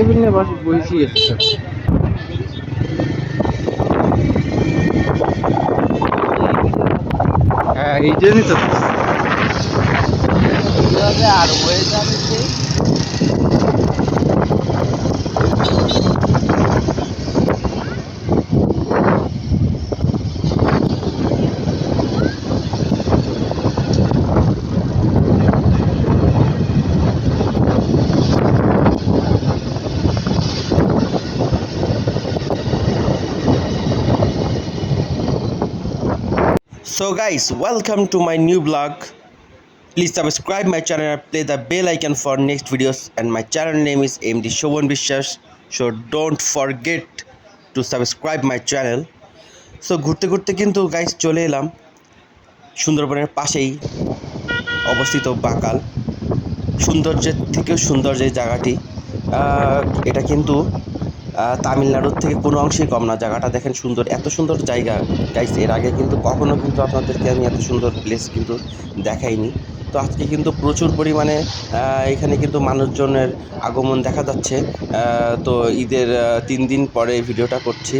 Table নিয়ে বসে বসেছি এসছে হ্যাঁ এই জন্যই তো। আর হয়ে যাবে সেই? So guys, welcome to my new blog. Please subscribe my channel and play the bell icon for next videos. And my channel name is MD Shobhan Bishwas. So don't forget to subscribe my channel. So ঘুরতে ঘুরতে কিন্তু guys চলে এলাম সুন্দরবনের পাশেই অবস্থিত বাকাল সৌন্দর্যের থেকেও সুন্দর যে জায়গাটি এটা কিন্তু তামিলনাড়ুর থেকে কোনো অংশেই কম না। জায়গাটা দেখেন সুন্দর। এত সুন্দর জায়গা। গাইস এর আগে কিন্তু কখনো কিন্তু আপনাদেরকে আমি এত সুন্দর প্লেস কিন্তু দেখাইনি। তো আজকে কিন্তু প্রচুর পরিমাণে এখানে কিন্তু মানুষজনের আগমন দেখা যাচ্ছে। তো ঈদের তিন দিন পরে ভিডিওটা করছি।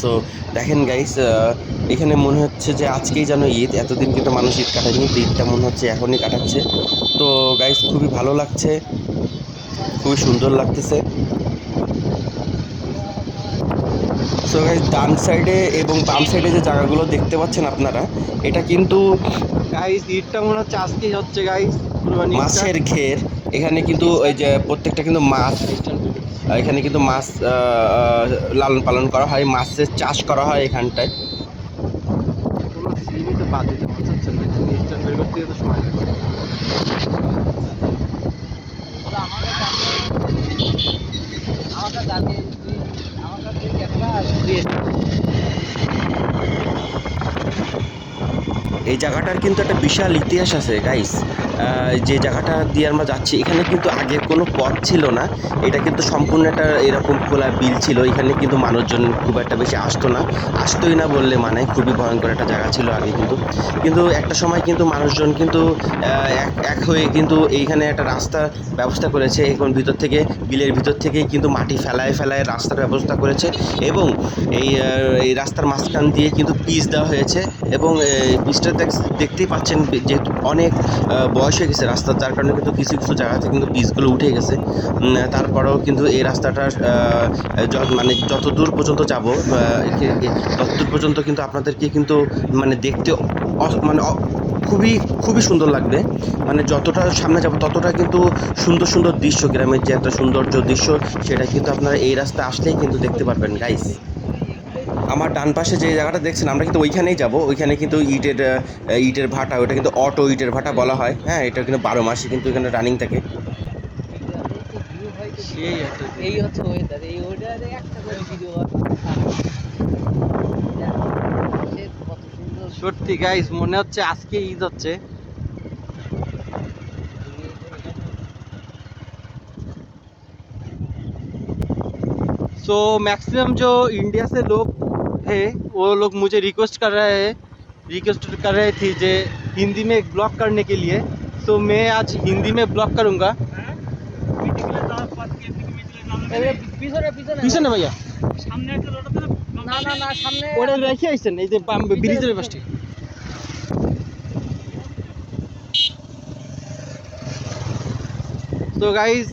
সো দেখেন গাইস এখানে মনে হচ্ছে যে আজকেই যেন ঈদ। এতদিন কিন্তু মানুষ ঈদ কাটায়নি তো ঈদটা মনে হচ্ছে এখনই কাটাচ্ছে। তো গাইস খুবই ভালো লাগছে। খুবই সুন্দর লাগতেছে। সো গাইজ ডান সাইডে এবং বাম সাইডে যে জায়গাগুলো দেখতে পাচ্ছেন আপনারা এটা কিন্তু গাইস ঈদটা মনে হচ্ছে আজকেই হচ্ছে গাইস মাছের ঘের। এখানে কিন্তু ওই যে প্রত্যেকটা কিন্তু মাছ এখানে কিন্তু মাছ লালন পালন করা হয় মাছের চাষ করা হয় এখানটায়। কোনো এই জায়গাটার কিন্তু একটা বিশাল ইতিহাস আছে গাইস যে জায়গাটা দিয়ে আমরা যাচ্ছি এখানে কিন্তু আগে কোনো পথ ছিল না। এটা কিন্তু সম্পূর্ণ একটা এরকম খোলা বিল ছিল। এখানে কিন্তু মানুষজন খুব একটা বেশি আসতো না। আসতোই না বললে মানে খুবই ভয়ঙ্কর একটা জায়গা ছিল আগে কিন্তু। কিন্তু একটা সময় কিন্তু মানুষজন কিন্তু এক এক হয়ে কিন্তু এইখানে একটা রাস্তার ব্যবস্থা করেছে। এখন ভিতর থেকে বিলের ভিতর থেকেই কিন্তু মাটি ফেলায় ফেলায় রাস্তার ব্যবস্থা করেছে এবং এই এই রাস্তার মাঝখান দিয়ে কিন্তু পিচ দেওয়া হয়েছে এবং পিচটা দেখতেই পাচ্ছেন যেহেতু অনেক আহ, বয়স হয়ে গেছে রাস্তার, যার কারণে কিন্তু কিছু কিছু জায়গাতে কিন্তু পিচগুলো উঠে গেছে। তারপরেও কিন্তু এই রাস্তাটা মানে যত দূর পর্যন্ত যাব তত দূর পর্যন্ত কিন্তু আপনাদেরকে কিন্তু মানে দেখতে মানে খুবই খুবই সুন্দর লাগবে। মানে যতটা সামনে যাব, ততটা কিন্তু সুন্দর সুন্দর দৃশ্য, গ্রামের যে একটা সৌন্দর্য দৃশ্য, সেটা কিন্তু আপনারা এই রাস্তা আসলেই কিন্তু দেখতে পারবেন গাইস আমার ডান পাশে যে জায়গাটা দেখছেন আমরা কিন্তু ওইখানেই যাব ওইখানে কিন্তু ইটের আহ, ইটের ভাটা ওটা কিন্তু অটো ইটের ভাটা বলা হয় হ্যাঁ এটা কিন্তু বারো মাসে কিন্তু এখানে রানিং থাকে সেই একটা এই হচ্ছে ওয়েদার এই ওয়েদারে একটা করে ভিডিও কত সুন্দর সত্যি গাইস মনে হচ্ছে আজকে ঈদ হচ্ছে सो मैक्सिमम जो इंडिया से लोग थे वो लोग मुझे रिक्वेस्ट कर रहे हैं रिक्वेस्ट कर रहे थे जे हिंदी में एक ब्लॉग करने के लिए सो मैं आज हिंदी में ब्लॉग करूँगा এই পিছনে পিছনে পিছনে ভাইয়া না না না সামনে ওটা রেখে আসছেন এই যে বাম- ব্রিজের পাশে तो गाइस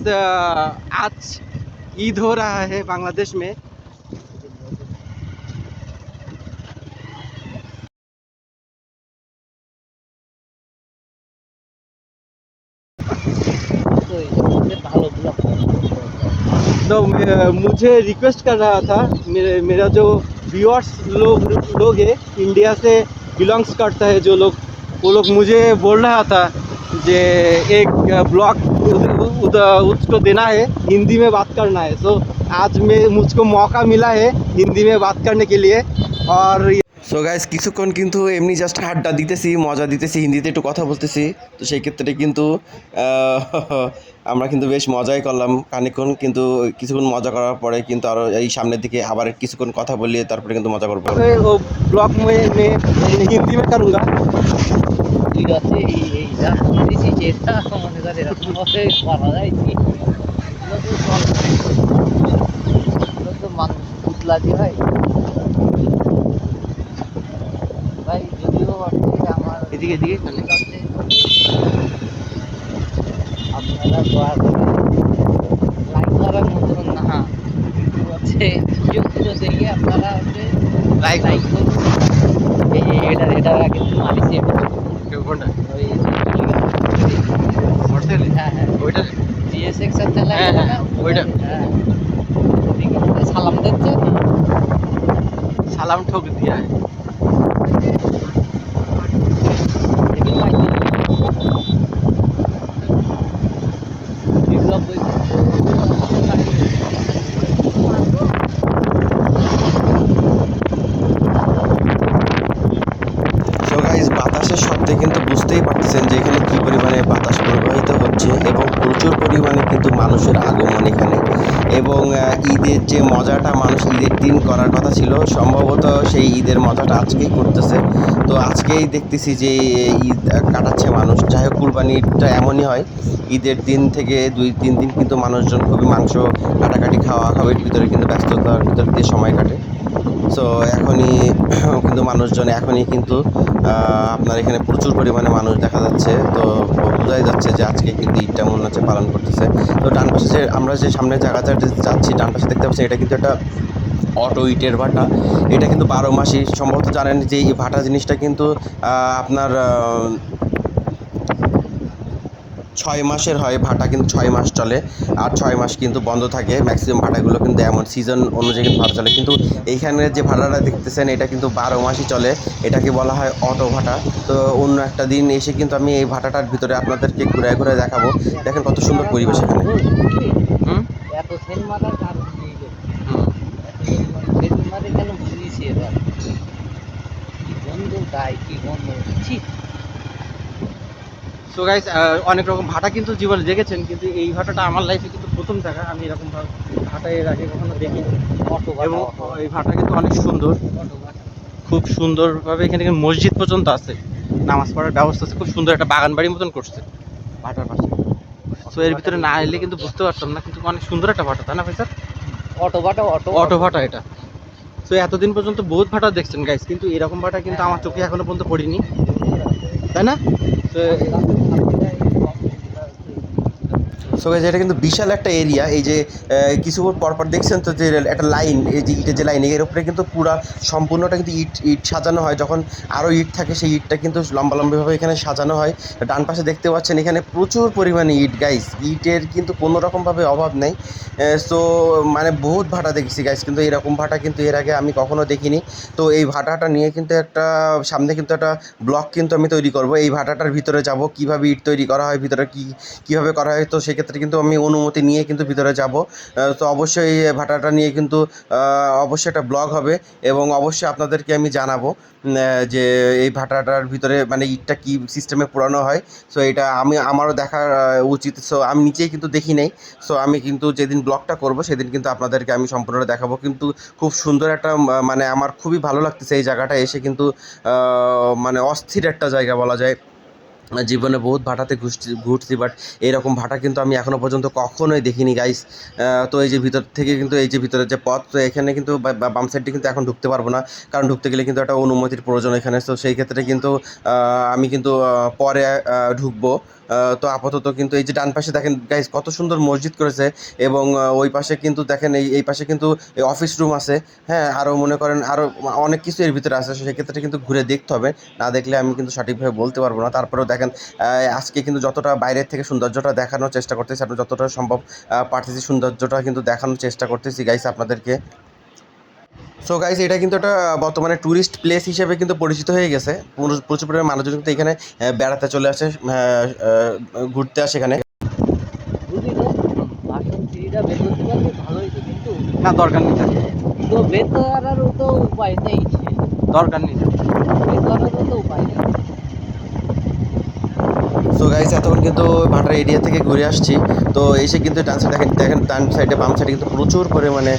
आज ईद हो रहा है बांग्लादेश में तो मुझे रिक्वेस्ट कर रहा था, मेरे, मेरा जो व्यूअर्स लोग लोग है इंडिया से बिलोंग्स करता है जो लोग, वो लोग मुझे बोल रहा था जे एक ब्लॉग उसको देना है, हिंदी में बात करना है। सो आज मैं, मुझको मौका मिला है हिंदी में बात करने के लिए और সো গাইজ কিছুক্ষণ কিন্তু এমনি জাস্ট আড্ডা দিতেছি মজা দিতেছি হিন্দিতে একটু কথা বলতেছি। তো সেই ক্ষেত্রে কিন্তু আমরা কিন্তু বেশ মজাই করলাম খানিক্ষণ কিন্তু কিছুক্ষণ মজা করার পরে কিন্তু আরও এই সামনের দিকে আবার কিছুক্ষণ কথা বলিয়ে তারপরে কিন্তু মজা করব। হিন্দি ঠিক আছে হয় এদিকে এদিকে এখানে। কাছে আপনারা দয়া করে লাইক করার মতন না। কিন্তু হচ্ছে ভিডিওগুলো দেখে আপনারা হচ্ছে Like লাইক করুন। এই এই এটা এটা আগে মারিছে কেউ কোনটা ওই মোটরসাইকেল হ্যাঁ হ্যাঁ। ওইটা? জিএসএক্স এর চালায় হ্যাঁ, না হ্যাঁ, ওইটা। হ্যাঁ। দেখি সালাম দিচ্ছে সালাম ঠোক দিয়া। দেখি মাইক বিপ্লব বই সো গাইজ বাতাসের শব্দে কিন্তু বুঝতেই পারতেছেন যে এখানে কী পরিমাণে বাতাস প্রবাহিত হচ্ছে এবং প্রচুর পরিমাণে কিন্তু মানুষের আগমন এখানে। এবং ঈদের যে মজাটা মানুষ ঈদের দিন করার কথা ছিল, সম্ভবত সেই ঈদের মজাটা আজকেই করতেছে। তো আজকেই দেখতেছি যে, ঈদ কাটাচ্ছে মানুষ। যাই হোক, কুরবানিটা এমনই হয়, ঈদের দিন থেকে দুই, তিন দিন কিন্তু মানুষজন খুবই মাংস কাটাকাটি, খাওয়া খাওয়ার ভিতরে কিন্তু ব্যস্ততার ভিতর দিয়ে সময় কাটে। সো এখনই কিন্তু মানুষজন এখনই কিন্তু আপনার এখানে প্রচুর পরিমাণে মানুষ দেখা যাচ্ছে। তো বোঝাই যাচ্ছে যে আজকে কিন্তু ঈদটা মনে হচ্ছে পালন করতেছে। তো ডান পাশে যে আমরা যে সামনে জায়গাটা যাচ্ছি, ডান পাশে দেখতে পাচ্ছি এটা কিন্তু একটা অটো ইটের ভাটা। এটা কিন্তু বারো মাসই, সম্ভবত জানেন যে এই ভাটা জিনিসটা কিন্তু আপনার ছয় মাসের হয় ভাটা কিন্তু ছয় মাস চলে। আর ছয় মাস কিন্তু বন্ধ থাকে ম্যাক্সিমাম ভাটাগুলো কিন্তু এমন সিজন অনুযায়ী কিন্তু ভাটা চলে। কিন্তু এইখানের যে ভাটাটা দেখতেছেন এটা কিন্তু বারো মাসই চলে। এটাকে বলা হয় অটো ভাটা। তো অন্য একটা দিন এসে কিন্তু আমি এই ভাটাটার ভিতরে আপনাদেরকে ঘুরে ঘুরে দেখাবো। দেখেন কত সুন্দর পরিবেশ এখানে। কেন বুঝিয়েছি এবার? কি গন্ধ গায়ে কি গন্ধ? সো গাইস অনেক রকম ভাটা কিন্তু জীবনে দেখেছেন কিন্তু এই ভাটাটা আমার লাইফে কিন্তু প্রথম দেখা। আমি এরকম ভাটা এর আগে কখনো দেখিনি। অটো এবং এই ভাটা কিন্তু অনেক সুন্দর। খুব সুন্দরভাবে এখানে মসজিদ পর্যন্ত আছে। নামাজ পড়ার ব্যবস্থা আছে। খুব সুন্দর একটা বাগান বাড়ির মতন করছে। ভাটার পাশে। তো এর ভিতরে না এলে কিন্তু বুঝতে পারতাম না কিন্তু অনেক সুন্দর একটা ভাটা তাই না ভাই স্যার অটো ভাটা অটো অটো ভাটা এটা। তো এতদিন পর্যন্ত বহুত ভাটা দেখছেন গাইস কিন্তু এরকম ভাটা কিন্তু আমার চোখে এখনও পর্যন্ত পড়িনি। তাই না? তো সো গাইজ এটা কিন্তু বিশাল একটা এরিয়া এই যে কিছু পরপর দেখছেন তো যে, একটা লাইন এই যে ইটের যে লাইন এর উপরে কিন্তু পুরা সম্পূর্ণটা কিন্তু ইট ইট সাজানো হয়। যখন আরও ইট থাকে, সেই ইটটা কিন্তু লম্বা লম্বিভাবে এখানে সাজানো হয়। ডান পাশে দেখতে পাচ্ছেন, এখানে প্রচুর পরিমাণে ইট গাইস ইটের কিন্তু কোনো রকমভাবে অভাব নেই। সো মানে বহুত ভাটা দেখেছি গাইস কিন্তু এরকম ভাটা কিন্তু এর আগে আমি কখনো দেখিনি। তো এই ভাটাটা নিয়ে কিন্তু একটা, সামনে কিন্তু একটা ব্লক কিন্তু আমি তৈরি করব। এই ভাটাটার ভিতরে যাব, কীভাবে ইট তৈরি করা হয়, ভিতরে কি, কীভাবে করা হয়, তো সেক্ষেত্রে কিন্তু আমি অনুমতি নিয়ে কিন্তু ভিতরে যাব। তো অবশ্যই ভাটাটা নিয়ে কিন্তু অবশ্যই একটা ব্লগ হবে এবং অবশ্যই আপনাদেরকে আমি জানাব যে এই ভাটাটার ভিতরে মানে ইটটা কী সিস্টেমে পোড়ানো হয়। সো এটা আমি আমারও আহ, উচিত। সো আমি নিচেই কিন্তু দেখি নাই। সো আমি কিন্তু যেদিন ব্লগটা করব সেদিন কিন্তু আপনাদেরকে আমি সম্পূর্ণটা দেখাবো। কিন্তু খুব সুন্দর একটা মানে আমার খুবই ভালো লাগতেছে এই জায়গাটা এসে কিন্তু মানে অস্থির একটা জায়গা বলা যায়। জীবনে বহুত ভাটাতে ঘুরছি ঘুরছি বাট এরকম ভাটা কিন্তু আমি এখনও পর্যন্ত কখনোই দেখিনি গাইস তো এই যে ভিতর থেকে কিন্তু এই যে ভিতরের যে পথ, তো এখানে কিন্তু বাম সাইডটি কিন্তু এখন ঢুকতে পারব না। কারণ ঢুকতে গেলে কিন্তু একটা অনুমতির প্রয়োজন এখানে। তো সেই ক্ষেত্রে কিন্তু আমি কিন্তু পরে ঢুকবো। তো আপাতত কিন্তু এই যে ডান পাশে দেখেন গাইস কত সুন্দর মসজিদ করেছে এবং ওই পাশে কিন্তু দেখেন এই এই পাশে কিন্তু অফিস রুম আছে। হ্যাঁ আরও মনে করেন আরও অনেক কিছু এর ভিতরে আছে, সেক্ষেত্রে কিন্তু ঘুরে দেখতে হবে। না দেখলে আমি কিন্তু সঠিকভাবে বলতে পারব না। তারপরেও দেখেন আজকে কিন্তু যতটা বাইরের থেকে সৌন্দর্যটা দেখানোর চেষ্টা করতেছি, আপনার যতটা সম্ভব পারতেছি সৌন্দর্যটা কিন্তু দেখানোর চেষ্টা করতেছি গাইস আপনাদেরকে। সো গাইস এটা কিন্তু একটা বর্তমানে ট্যুরিস্ট প্লেস হিসেবে কিন্তু পরিচিত হয়ে গেছে। প্রচুর পরিমাণে মানুষজন কিন্তু এখানে বেড়াতে চলে আসে ঘুরতে আসে এখানে। না দরকার নেই। তো করারও তো উপায় নেই। দরকার নেই। তো উপায় নেই। সো গাইস এতক্ষণ কিন্তু ভাটার এরিয়া থেকে ঘুরে আসছি। তো এসে কিন্তু ডান সাইড দেখেন দেখেন ডান সাইডে বাম সাইডে কিন্তু প্রচুর পরিমাণে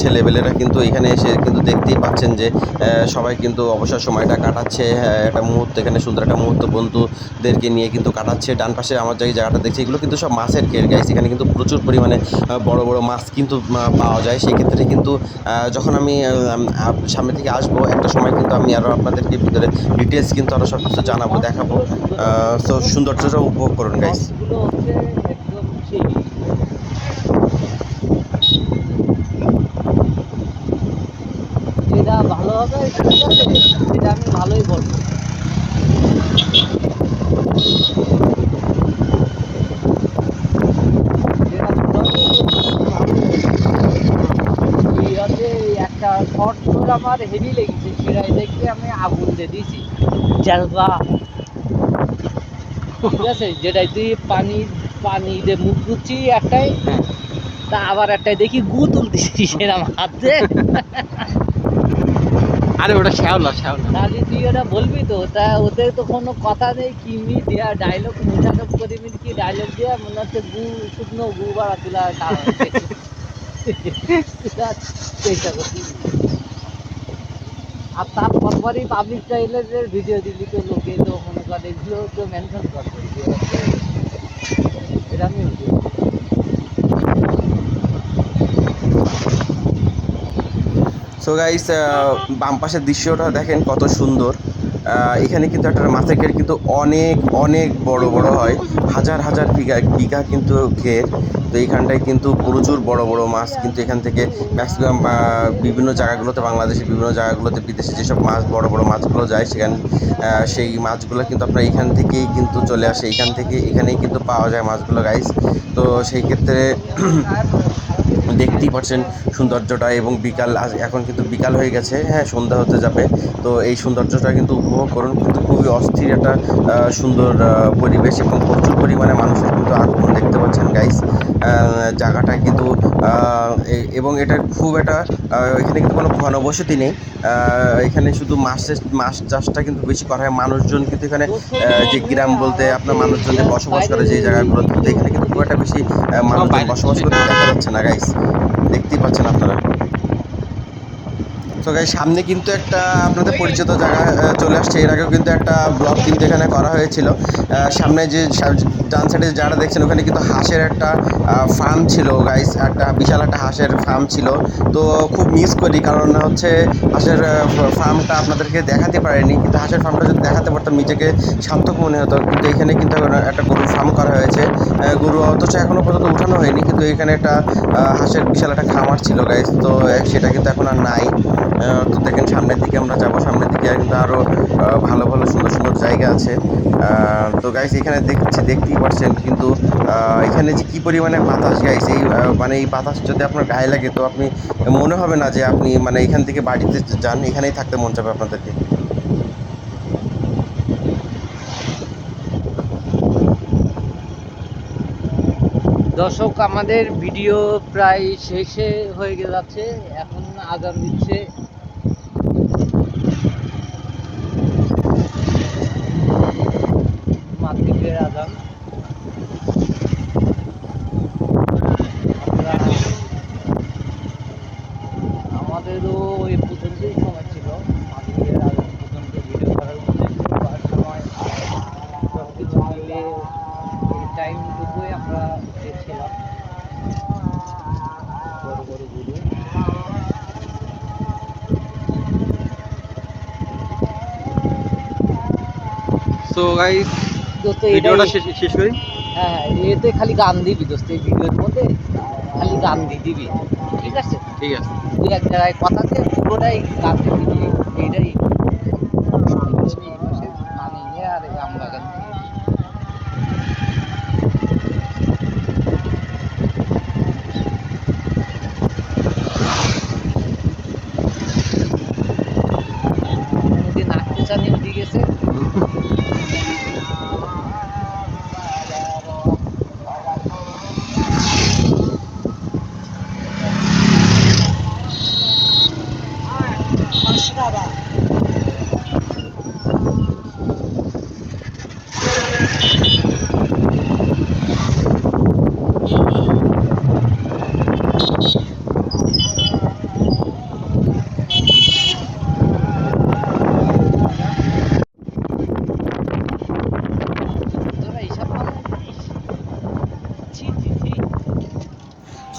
ছেলেবেলেরা কিন্তু এখানে এসে কিন্তু দেখতেই পাচ্ছেন যে সবাই কিন্তু অবসর সময়টা কাটাচ্ছে। হ্যাঁ, একটা মুহূর্ত এখানে সুন্দর একটা মুহূর্ত বন্ধুদেরকে নিয়ে কিন্তু কাটাচ্ছে। ডান পাশে আমার যে জায়গাটা দেখছি এগুলো কিন্তু সব মাছের কের গাইস এখানে কিন্তু প্রচুর পরিমাণে বড় বড় মাছ কিন্তু পাওয়া যায়। সেই ক্ষেত্রে কিন্তু যখন আমি সামনে থেকে আসব একটা সময় কিন্তু আমি আরও আপনাদেরকে ভিতরে ডিটেলস কিন্তু আরও সব কিছু জানাব দেখাবো। সো সৌন্দর্যটা উপভোগ করুন গাইস যেটা সেটা আমি ভালোই একটা আমার হেভি লেগেছে, সেটাই দেখে আমি আগুন দিয়ে দিয়েছি। জালবা ঠিক আছে? যেটাই তুই পানি পানি দিয়ে মুখ ধুচ্ছি একটাই তা আবার একটাই দেখি গু তুলতেছি সেরকম হাতে আরে ওটা শ্যাওলা শ্যাওলা। তাহলে তুই ওটা বলবি তো? তা ওদের তো কোনো কথা নেই কিমি দেয়া ডায়লগ মোটাটপ করে মিল কি ডায়লগ দেয়া? মনে হচ্ছে গু শুকনো গু বাড়া তুলা চেষ্টা করছি। আর তার পরপরই পাবলিক টাইলের ভিডিও দিলি তো লোকে তো এগুলো তো মেনশন এটা আমি সো গাইস বাম পাশের দৃশ্যটা দেখেন কত সুন্দর। এখানে কিন্তু একটা মাছের ঘের কিন্তু অনেক অনেক বড় বড় হয়। হাজার হাজার বিঘা বিঘা কিন্তু ঘের। তো এইখানটায় কিন্তু প্রচুর বড় বড় মাছ কিন্তু এখান থেকে ম্যাক্সিমাম বিভিন্ন জায়গাগুলোতে, বাংলাদেশের বিভিন্ন জায়গাগুলোতে, বিদেশে যেসব মাছ, বড় বড় মাছগুলো যায় সেখানে সেই মাছগুলো কিন্তু আপনার এখান থেকেই কিন্তু চলে আসে। এখান থেকে, এখানেই কিন্তু পাওয়া যায় মাছগুলো গাইস তো সেই ক্ষেত্রে দেখতেই পাচ্ছেন সৌন্দর্যটা এবং বিকাল এখন কিন্তু বিকাল হয়ে গেছে। হ্যাঁ সন্ধ্যা হতে যাবে। তো এই সৌন্দর্যটা কিন্তু উপভোগ করুন। কিন্তু খুবই অস্থির একটা সুন্দর পরিবেশ এবং প্রচুর পরিমাণে মানুষের কিন্তু আগমন দেখতে পাচ্ছেন গাইস জায়গাটা কিন্তু এবং এটা খুব একটা এখানে কিন্তু কোনো ঘনবসতি নেই। এখানে শুধু মাছের মাছ চাষটা কিন্তু বেশি করা হয়। মানুষজন কিন্তু এখানে যে গ্রাম বলতে আপনার মানুষজন যে বসবাস করে যে জায়গাগুলোতে এখানে কিন্তু বেশি মানুষ মানুষজন বসবাস করতে দেখা যাচ্ছে না গাইস দেখতেই পাচ্ছেন আপনারা। তো গাই সামনে কিন্তু একটা আপনাদের পরিচিত জায়গা চলে আসছে। এর আগেও কিন্তু একটা ব্লগ কিন্তু এখানে করা হয়েছিল। সামনে যে ডান সাইডে যারা দেখছেন, ওখানে কিন্তু হাঁসের একটা ফার্ম ছিল গাইস একটা বিশাল একটা হাঁসের ফার্ম ছিল। তো খুব মিস করি, কারণ হচ্ছে হাঁসের ফার্মটা আপনাদেরকে দেখাতে পারেনি। কিন্তু হাঁসের ফার্মটা যদি দেখাতে পারতাম, নিজেকে সার্থক মনে হতো। কিন্তু এখানে কিন্তু একটা গরুর ফার্ম করা হয়েছে। গরু অথচ এখনও পর্যন্ত উঠানো হয়নি। কিন্তু এখানে একটা হাঁসের বিশাল একটা খামার ছিল গাইস তো সেটা কিন্তু এখন আর নাই। তো দেখেন সামনের দিকে আমরা যাব। সামনের দিকে কিন্তু আরও ভালো ভালো, সুন্দর সুন্দর জায়গা আছে। তো গাইস এখানে দেখছি, দেখতেই পাচ্ছেন কিন্তু এখানে যে কী পরিমাণে বাতাস গাইস এই মানে এই বাতাস যদি আপনার গায়ে লাগে তো আপনি মনে হবে না যে আপনি মানে এখান থেকে বাড়িতে যান, এখানেই থাকতে মন যাবে আপনাদেরকে। দর্শক, আমাদের ভিডিও প্রায় শেষে হয়ে গে- যাচ্ছে আগাম দিচ্ছে মাতৃকের আগাম আমরা আমাদেরও ওই পর্যন্তই সময় ছিল মাতৃকের আগাম পর্যন্ত ভিডিও করার উদ্দেশ্য আর সময় সব কিছু মিলে এই টাইমটুকুই আমরা দেখছিলাম বড় বড় ভিডিও সো গাইস ভিডিওটা শেষ করি। হ্যাঁ হ্যাঁ এতে খালি গান দিবি দোস্ত এই ভিডিওর মধ্যে। খালি গান দিয়ে দিবি। ঠিক আছে? ঠিক আছে। দুই এক জায়গায় কথা দিয়ে পুরোটাই গান দিয়ে দিবি। এইটাই পানি নিয়ে আর এই আম বাগান দিয়ে। নদী নাচতে চানি উঠে গেছে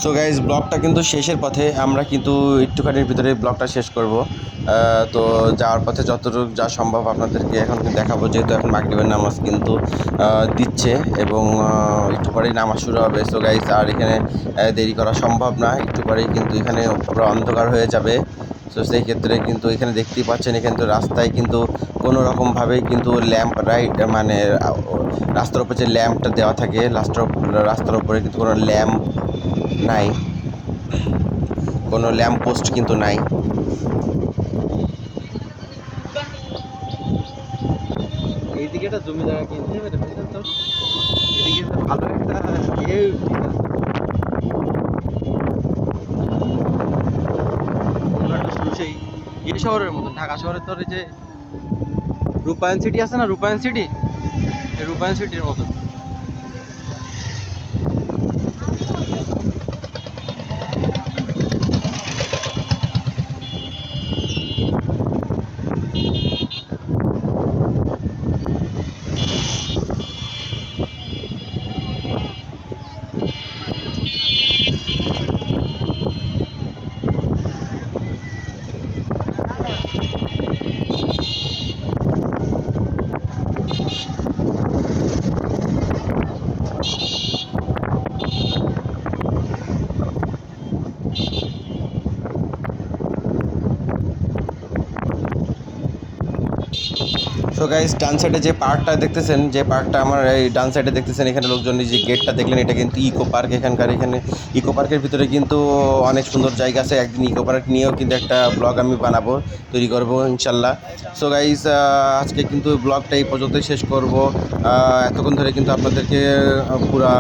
সো গাইজ ব্লগটা কিন্তু শেষের পথে আমরা কিন্তু একটুখানির ভিতরে ব্লগটা শেষ করব। তো যাওয়ার পথে যতটুকু যা সম্ভব আপনাদেরকে এখন দেখাবো, যেহেতু এখন মাগরিবের নামাজ কিন্তু দিচ্ছে এবং একটু পরেই নামাজ শুরু হবে। সো গাইজ আর এখানে দেরি করা সম্ভব না। একটু পরেই কিন্তু এখানে পুরো অন্ধকার হয়ে যাবে। তো সেই ক্ষেত্রে কিন্তু এখানে দেখতেই পাচ্ছেন, এখানে তো রাস্তায় কিন্তু কোনো রকমভাবেই কিন্তু ল্যাম্প রাইট মানে রাস্তার উপরে যে ল্যাম্পটা দেওয়া থাকে, রাস্তার রাস্তার উপরে কিন্তু কোনো ল্যাম্প নাই। কোনো ল্যাম্প পোস্ট কিন্তু নাই। জমি জায়গা কিনতে তো। এদিকে ভালো একটা সেই শহরের মতন, ঢাকা শহরের তোর যে রূপায়ণ সিটি আছে না, রূপায়ণ সিটি? রূপায়ণ সিটির মতন। গাইস ডান সাইডে যে পার্কটা দেখতেছেন, যে পার্কটা আমার এই ডান সাইডে দেখতেছেন, এখানে লোকজন যে গেটটা দেখলেন, এটা কিন্তু ইকো পার্ক এখানকার, এখানে ইকো পার্কের ভিতরে কিন্তু অনেক সুন্দর জায়গা আছে। একদিন ইকো পার্ক নিয়েও কিন্তু একটা ব্লগ আমি বানাবো, তৈরি করব, ইনশাল্লাহ। সো গাইস আজকে কিন্তু ব্লগটা এই পর্যন্তই শেষ করব। এতক্ষণ ধরে কিন্তু আপনাদেরকে পুরা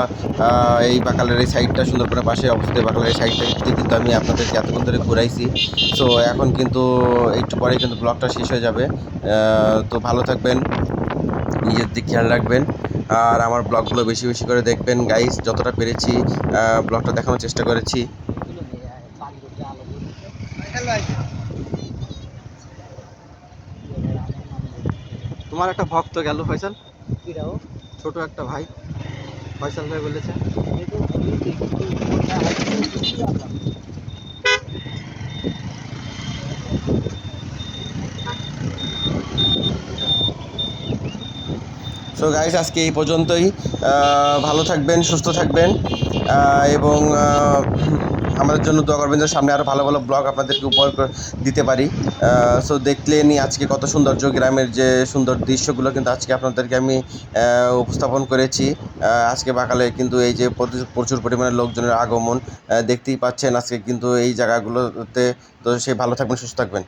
এই বাকালের এই সাইডটা সুন্দরবনের পাশে অবস্থিত বাকালের এই সাইডটা কিন্তু আমি আপনাদেরকে এতক্ষণ ধরে ঘুরাইছি। সো এখন কিন্তু একটু পরে কিন্তু ব্লগটা শেষ হয়ে যাবে। তো ভালো থাকবেন নিজের দিক খেয়াল রাখবেন আর আমার ব্লগগুলো বেশি বেশি করে দেখবেন। গাইস যতটা পেরেছি ব্লগটা দেখানোর চেষ্টা করেছি। তোমার একটা ভক্ত গেল ফয়সাল। ছোট একটা ভাই। ফয়সাল ভাই বলেছে আমি তো বলি যে একটু কোনটা আছে, একটু আলাদা। সো গাইস আজকে এই পর্যন্তই। ভালো থাকবেন, সুস্থ থাকবেন। এবং আমাদের জন্য দোয়া করবেন যে সামনে আরও ভালো ভালো ব্লগ আপনাদেরকে উপহার দিতে পারি। সো দেখলেনই আজকে কত সৌন্দর্য গ্রামের যে সুন্দর দৃশ্যগুলো কিন্তু আজকে আপনাদেরকে আমি উপস্থাপন করেছি। আজকে বাকালে কিন্তু এই যে প্রচুর পরিমাণে লোকজনের আগমন দেখতেই পাচ্ছেন আজকে কিন্তু এই জায়গাগুলোতে। তো, সে ভালো থাকবেন, সুস্থ থাকবেন।